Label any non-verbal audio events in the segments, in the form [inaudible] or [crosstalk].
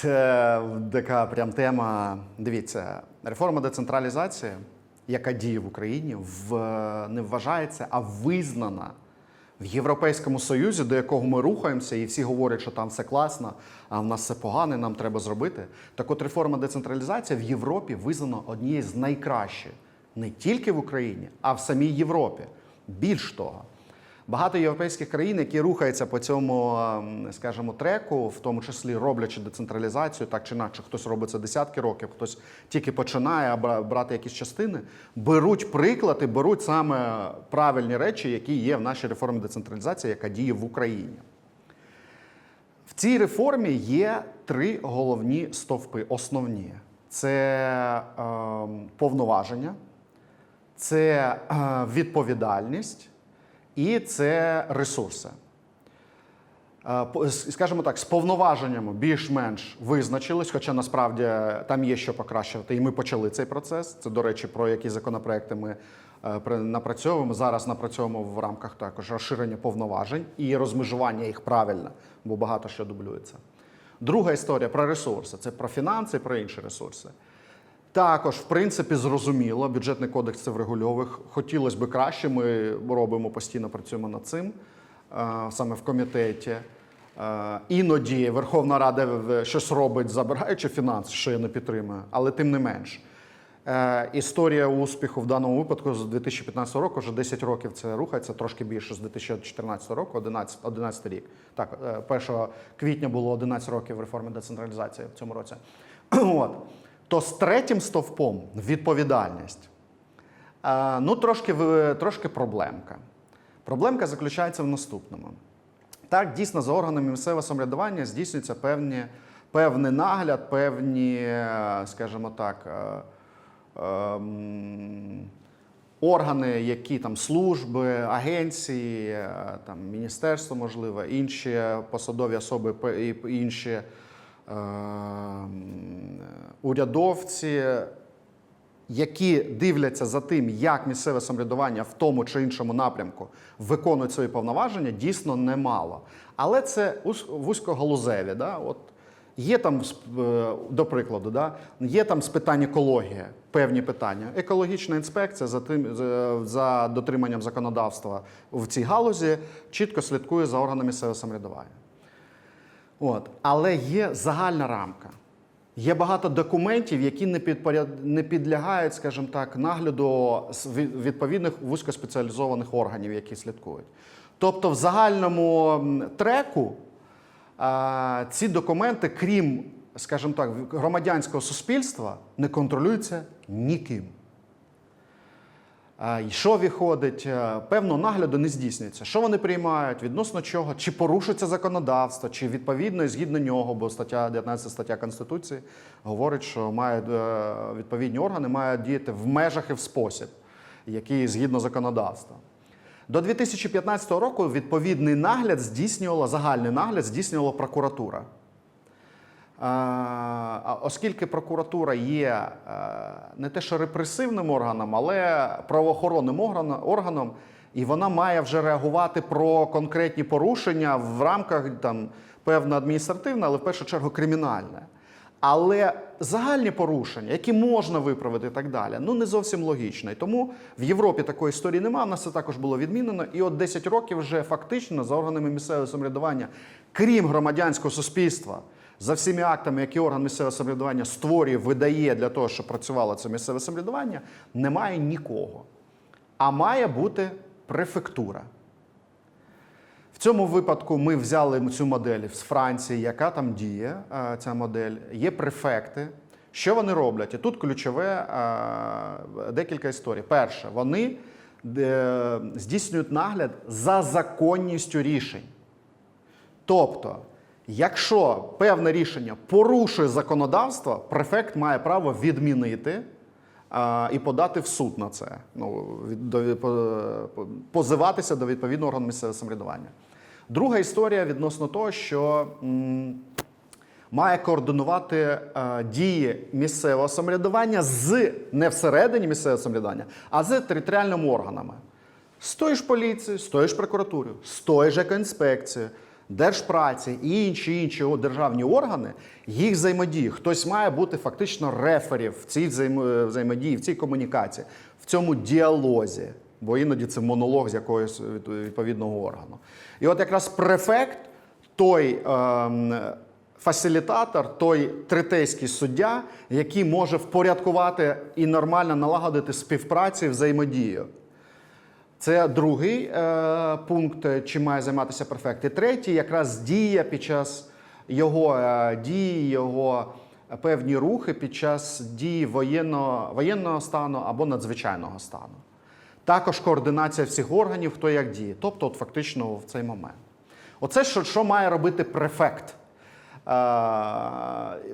Це така прям тема. Дивіться, реформа децентралізації, яка діє в Україні, в, не вважається, а визнана в Європейському Союзі, до якого ми рухаємося, і всі говорять, що там все класно, а в нас все погане, нам треба зробити. Так от реформа децентралізації в Європі визнана однією з найкращих не тільки в Україні, а в самій Європі. Більш того, Багато європейських країн, які рухаються по цьому, ем, скажімо, треку, в тому числі роблячи децентралізацію, так чи інакше, хтось робить це десятки років, хтось тільки починає бра- брати якісь частини, беруть приклади, беруть саме правильні речі, які є в нашій реформі децентралізації, яка діє в Україні. В цій реформі є три головні стовпи, основні: це ем, повноваження, це е, відповідальність і це ресурси. Е, Скажімо так, з повноваженнями більш-менш визначились, хоча насправді там є що покращувати, і ми почали цей процес. Це, до речі, про які законопроекти ми е, напрацьовуємо. Зараз напрацьовуємо в рамках також розширення повноважень і розмежування їх правильно, бо багато що дублюється. Друга історія про ресурси це про фінанси про інші ресурси. Також, в принципі, зрозуміло, бюджетний кодекс це врегульовує. Хотілося б краще. Ми робимо постійно працюємо над цим е, саме в комітеті. Е, Іноді Верховна Рада щось робить, забираючи фінанси, що я не підтримую, але тим не менш. Е, Історія успіху в даному випадку з 2015 року, вже 10 років це рухається, трошки більше з 2014 року, 11, 11 рік. Так, е, 1 квітня було 11 років реформи децентралізації в цьому році. [clears throat] От. То з третім стовпом відповідальність. Е, Ну, трошки, трошки проблемка. Проблемка заключається в наступному. Так, дійсно, за органами місцевого самоврядування здійснюється певні, певний нагляд, певні, е, скажімо так, е, ем, органи, які там служби, агенції, е, там, міністерство, можливо, інші посадові особи і інші урядовці, які дивляться за тим, як місцеве самоврядування в тому чи іншому напрямку виконують свої повноваження, дійсно немало. Але це вузькогалузеві. Да? От є там, е, до прикладу, да? є там з питань екології певні питання. Екологічна інспекція за, тим, за дотриманням законодавства в цій галузі чітко слідкує за органами місцевого самоврядування. От. Але є загальна рамка. Є багато документів, які не, підпоряд... не підлягають, скажімо так, нагляду відповідних вузькоспеціалізованих органів, які слідкують. Тобто, в загальному треку ці документи, крім, скажімо так, громадянського суспільства, не контролюються ніким. Що виходить, е, певно, нагляду не здійснюється. Що вони приймають, відносно чого, чи порушується законодавство, чи відповідно і згідно нього, бо стаття 19 стаття Конституції говорить, що мають е, відповідні органи мають діяти в межах і в спосіб, який згідно законодавства. До 2015 року відповідний нагляд здійснювала загальний нагляд здійснювала прокуратура. Оскільки прокуратура є е, не те, що репресивним органом, але правоохоронним органом, і вона має вже реагувати про конкретні порушення в рамках там певно адміністративне, але в першу чергу кримінальне. Але загальні порушення, які можна виправити і так далі, ну не зовсім логічно. І тому в Європі такої історії немає. У нас це також було відмінено. І от 10 років вже фактично за органами місцевого самоврядування, крім громадянського суспільства, за всіми актами, які орган місцевого самоврядування створює, видає для того, щоб працювало це місцеве самоврядування, немає нікого. А має бути префектура. В цьому випадку ми взяли цю модель з Франції, яка там діє, е, ця модель. Є префекти. Що вони роблять? І тут ключове е, декілька історій. Перше, вони е, здійснюють нагляд за законністю рішень. Тобто, якщо певне рішення порушує законодавство, префект має право відмінити а, і подати в суд на це, ну, до, по- по- позиватися до відповідного органу місцевого самоврядування. Друга історія відносно того, що м, має координувати е, дії місцевого самоврядування з не всередині місцевого самоврядування, а з територіальними органами. З тої ж поліції, з тої ж прокуратури, з тої ж екоінспекції, Держпраці і інші інші державні органи, їх взаємодії. Хтось має бути фактично реферів в цій взаємодії, в цій комунікації, в цьому діалозі. Бо іноді це монолог з якогось від- відповідного органу. І от якраз префект, той ем, фасилітатор, той третейський суддя, який може впорядкувати і нормально налагодити співпрацю і взаємодію. Це другий е, пункт, е, чим має займатися префект. І третій, якраз дія під час його е, дії, його певні рухи під час дії воєнного, воєнного стану або надзвичайного стану. Також координація всіх органів, хто як діє. Тобто, от фактично в цей момент. Оце що, що має робити префект. Е,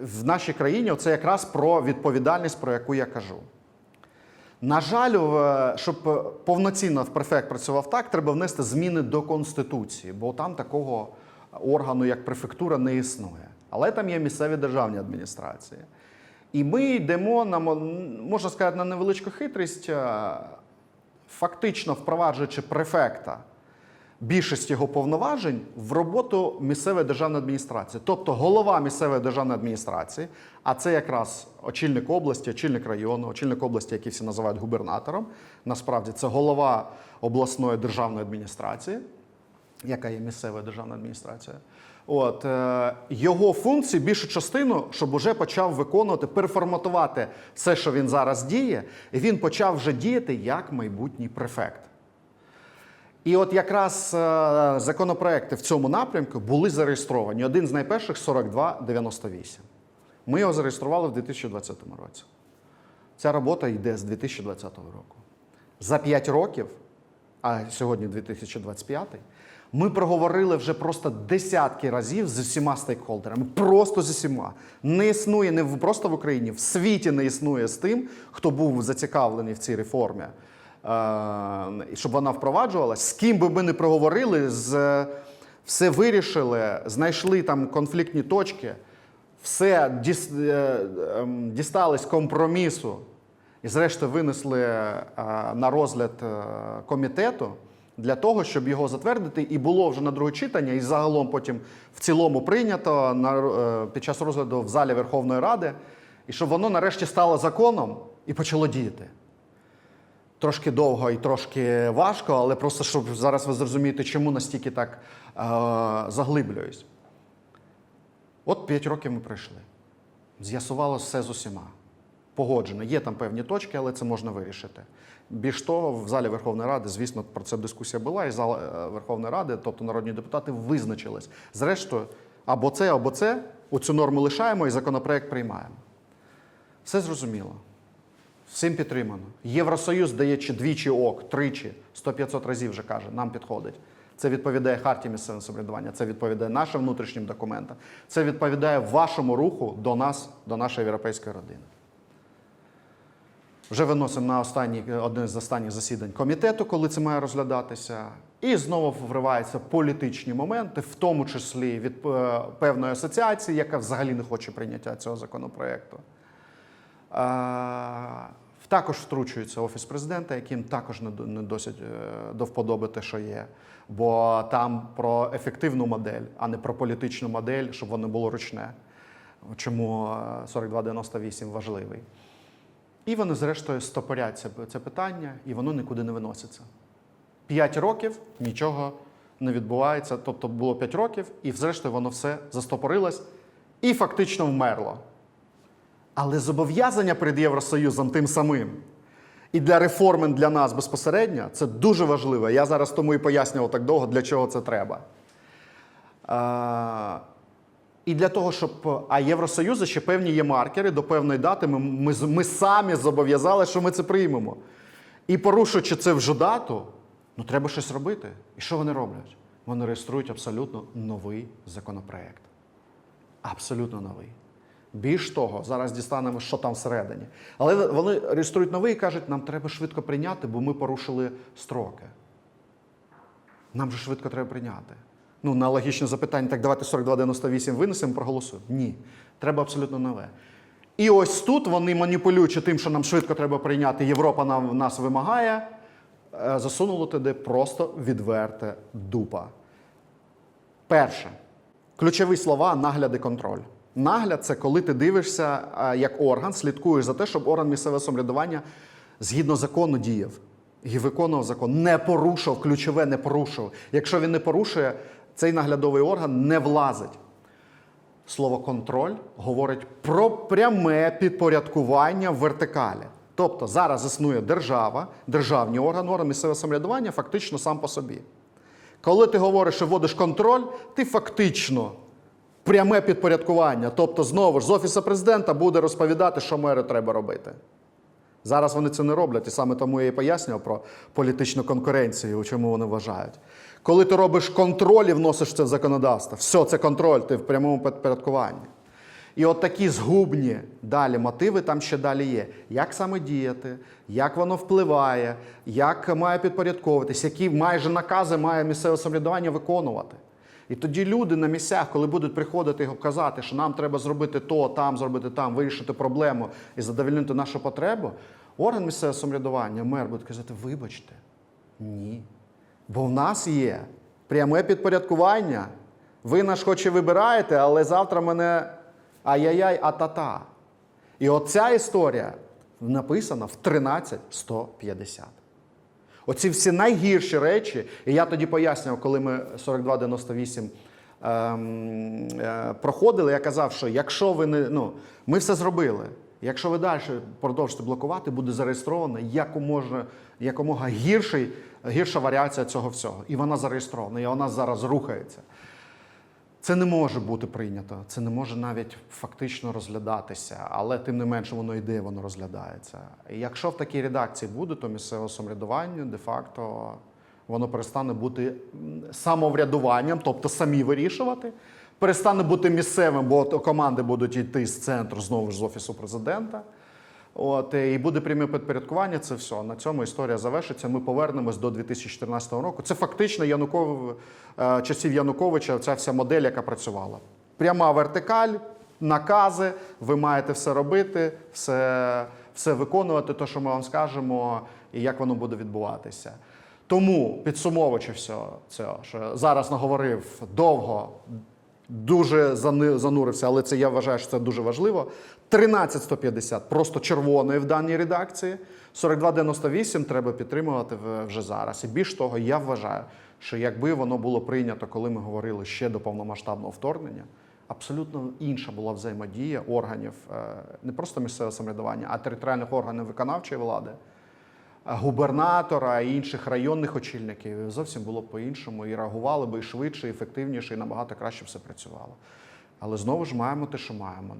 в нашій країні це якраз про відповідальність, про яку я кажу. На жаль, щоб е, повноцінно в префект працював так, треба внести зміни до Конституції, бо там такого органу, як префектура, не існує. Але там є місцеві державні адміністрації. І ми йдемо на можна сказати, на невеличку хитрість, е, фактично впроваджуючи префекта більшість його повноважень в роботу місцевої державної адміністрації. Тобто голова місцевої державної адміністрації, а це якраз очільник області, очільник району, очільник області, який всі називають губернатором. Насправді це голова обласної державної адміністрації, яка є місцевою державною адміністрацією. От е, його функції більшу частину, щоб уже почав виконувати, переформатувати все, що він зараз діє, і він почав вже діяти як майбутній префект. І от якраз е, законопроекти в цьому напрямку були зареєстровані. Один з найперших 4298. Ми його зареєстрували в 2020 році. Ця робота йде з 2020 року. За 5 років, а сьогодні 2025, ми проговорили вже просто десятки разів з усіма стейкхолдерами. Просто з усіма. Не існує не просто в Україні, в світі не існує з тим, хто був зацікавлений в цій реформі, щоб вона впроваджувалась. З ким би ми не проговорили, з, все вирішили, знайшли там конфліктні точки, все е, ем, дістались компромісу і, зрештою, винесли е, на розгляд е, комітету для того, щоб його затвердити, і було вже на друге читання, і загалом потім в цілому прийнято на, е, під час розгляду в залі Верховної Ради, і щоб воно нарешті стало законом і почало діяти. Трошки довго і трошки важко, але просто щоб зараз ви зрозумієте, чому настільки так е, заглиблююсь. От 5 років ми пройшли. З'ясувалося все з усіма. Погоджено. Є там певні точки, але це можна вирішити. Більш того, в залі Верховної Ради, звісно, про це дискусія була, і зал е, Верховної Ради, тобто народні депутати, визначились. Зрештою, або це, або це, оцю норму лишаємо і законопроект приймаємо. Все зрозуміло. Всім підтримано. Євросоюз дає чи двічі ок, тричі, 100-500 разів вже каже, нам підходить. Це відповідає харті місцевого самоврядування, це відповідає нашим внутрішнім документам, це відповідає вашому руху до нас, до нашої європейської родини. Вже виносимо на останній, одне з останніх засідань комітету, коли це має розглядатися. І знову вриваються політичні моменти, в тому числі від е, певної асоціації, яка взагалі не хоче прийняття цього законопроекту. Також втручується офіс президента, яким також не досить е, до вподоби те, що є. Бо там про ефективну модель, а не про політичну модель, щоб воно було ручне. Чому е, 4298 важливий. І вони, зрештою, стопорять це питання, і воно нікуди не виноситься. П'ять років нічого не відбувається. Тобто було п'ять років, і зрештою воно все застопорилось і фактично вмерло. Але зобов'язання перед Євросоюзом тим самим. І для реформи для нас безпосередньо це дуже важливо. Я зараз тому і пояснював так довго, для чого це треба. А, і для того, щоб. А Євросоюзу ще певні є маркери до певної дати. Ми, ми, ми самі зобов'язали, що ми це приймемо. І порушуючи це вже дату, ну треба щось робити. І що вони роблять? Вони реєструють абсолютно новий законопроект. Абсолютно новий. Більш того, зараз дістанемо, що там всередині. Але вони реєструють новий і кажуть, нам треба швидко прийняти, бо ми порушили строки. Нам же швидко треба прийняти. Ну, на логічне запитання, так давайте 4298 винесемо, проголосуємо. Ні. Треба абсолютно нове. І ось тут вони, маніпулюючи тим, що нам швидко треба прийняти, Європа нам, нас вимагає, е, засунули туди просто відверте дупа. Перше. Ключові слова нагляд і контроль. Нагляд це коли ти дивишся як орган, слідкуєш за те, щоб орган місцевого самоврядування згідно закону діяв і виконував закон, не порушив, ключове не порушив. Якщо він не порушує, цей наглядовий орган не влазить. Слово контроль говорить про пряме підпорядкування в вертикалі. Тобто зараз існує держава, державні органи, орган місцевого самоврядування фактично сам по собі. Коли ти говориш, що вводиш контроль, ти фактично пряме підпорядкування. Тобто, знову ж з офісу президента буде розповідати, що меру треба робити. Зараз вони це не роблять, і саме тому я і пояснював про політичну конкуренцію, у чому вони вважають. Коли ти робиш контроль і вносиш це в законодавство, все, це контроль, ти в прямому підпорядкуванні. І от такі згубні далі мотиви там ще далі є. Як саме діяти, як воно впливає, як має підпорядковуватись, які майже накази має місцеве самоврядування виконувати. І тоді люди на місцях, коли будуть приходити і казати, що нам треба зробити то, там зробити там, вирішити проблему і задовольнити нашу потребу, орган місцевого самоврядування, мер буде казати, вибачте, ні. Бо в нас є пряме підпорядкування. Ви наш хоч і вибираєте, але завтра мене ай-яй-яй, а-та-та. І оця історія написана в 13150. Оці всі найгірші речі, і я тоді пояснював, коли ми 4298 ем, е, проходили, я казав, що якщо ви не. Ну, ми все зробили. Якщо ви далі продовжите блокувати, буде зареєстрована якомога, якомога гірший, гірша варіація цього всього. І вона зареєстрована, і вона зараз рухається. Це не може бути прийнято, це не може навіть фактично розглядатися, але тим не менше воно йде, воно розглядається. І якщо в такій редакції буде, то місцеве самоврядування де-факто воно перестане бути самоврядуванням, тобто самі вирішувати, перестане бути місцевим, бо команди будуть йти з центру знову ж з офісу президента. От, і буде пряме підпорядкування, це все. На цьому історія завершиться. Ми повернемось до 2014 року. Це фактично Януков, е, часів Януковича, ця вся модель, яка працювала. Пряма вертикаль, накази, ви маєте все робити, все, все виконувати, те, що ми вам скажемо, і як воно буде відбуватися. Тому, підсумовуючи все це, що зараз наговорив довго, дуже занурився, але це я вважаю, що це дуже важливо. 13150 просто червоною в даній редакції. 4298 треба підтримувати вже зараз. І більш того, я вважаю, що якби воно було прийнято, коли ми говорили ще до повномасштабного вторгнення, абсолютно інша була взаємодія органів е, не просто місцевого самоврядування, а територіальних органів виконавчої влади губернатора і інших районних очільників зовсім було б по-іншому і реагували би і швидше, ефективніше, і набагато краще все працювало. Але знову ж маємо те, що маємо.